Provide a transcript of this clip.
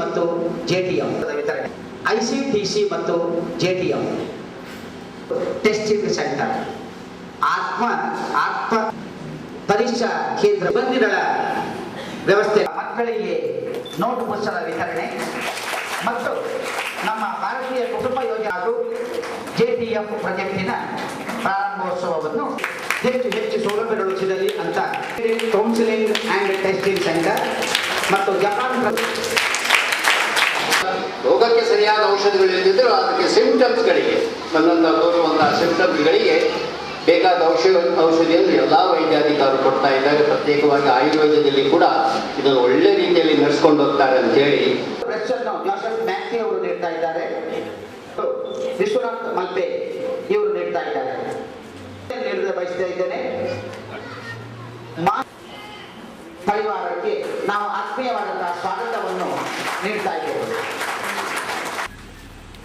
ಮತ್ತು ಜೆಟಿಎಂ ವಿತರಣೆ. ಐಸಿಟಿಸಿ ಮತ್ತು ಜೆಟಿಎಂ ಟೆಸ್ಟಿಂಗ್ ಸೆಂಟರ್. ಆತ್ಮ ಆತ್ಮ ಪರೀಕ್ಷಾ ಕೇಂದ್ರ ಬಂದಿಗಳ ವ್ಯವಸ್ಥೆ. ಮಕ್ಕಳಿಗೆ ನೋಟು ಪುಸ್ತಕ ವಿತರಣೆ ಮತ್ತು ನಮ್ಮ ಭಾರತೀಯ ಕುಟುಂಬ ಯೋಜನೆ ಹಾಗೂ ಜೆಟಿಎಫ್ ಪ್ರಾಜೆಕ್ಟಿನ ಪ್ರಾರಂಭೋತ್ಸವವನ್ನು ಹೆಚ್ಚು ಹೆಚ್ಚು ಸೌಲಭ್ಯಗಳು ಸಿಗಲಿ ಅಂತ. ಕೌನ್ಸಿಲಿಂಗ್ ಅಂಡ್ ಟೆಸ್ಟಿಂಗ್ ಸೆಂಟರ್ ಮತ್ತು ಜಪಾನ್ ರೋಗಕ್ಕೆ ಸರಿಯಾದ ಔಷಧಿಗಳು ಅದಕ್ಕೆ ಸಿಂಪ್ಟಮ್ಸ್ಗಳಿಗೆ ನನ್ನನ್ನು ತೋರುವಂತಹ ಸಿಂಪ್ಟಮ್ಸ್ಗಳಿಗೆ ಬೇಕಾದ ಔಷಧ, ಔಷಧಿಯನ್ನು ಎಲ್ಲ ವೈದ್ಯಾಧಿಕಾರರು ಕೊಡ್ತಾ ಇದ್ದಾರೆ. ಪ್ರತ್ಯೇಕವಾಗಿ ಆಯುರ್ವೇದದಲ್ಲಿ ಕೂಡ ಇದನ್ನು ಒಳ್ಳೆ ರೀತಿಯಲ್ಲಿ ನಡೆಸ್ಕೊಂಡು ಹೋಗ್ತಾರೆ ಅಂತ ಹೇಳಿ. ಅವರು ನೀಡ್ತಾ ಇದ್ದಾರೆ. ವಿಶ್ವನಾಥ್ ಮಲ್ಪೆ ಇವರು ನೀಡ್ತಾ ಇದ್ದಾರೆ. ಬಯಸ್ತಾ ಇದ್ದೇನೆ. ಪರಿವಾರಕ್ಕೆ ನಾವು ಆತ್ಮೀಯವಾದಂತಹ ಸ್ವಾಗತವನ್ನು ನೀಡ್ತಾ ಇದ್ದೇವೆ.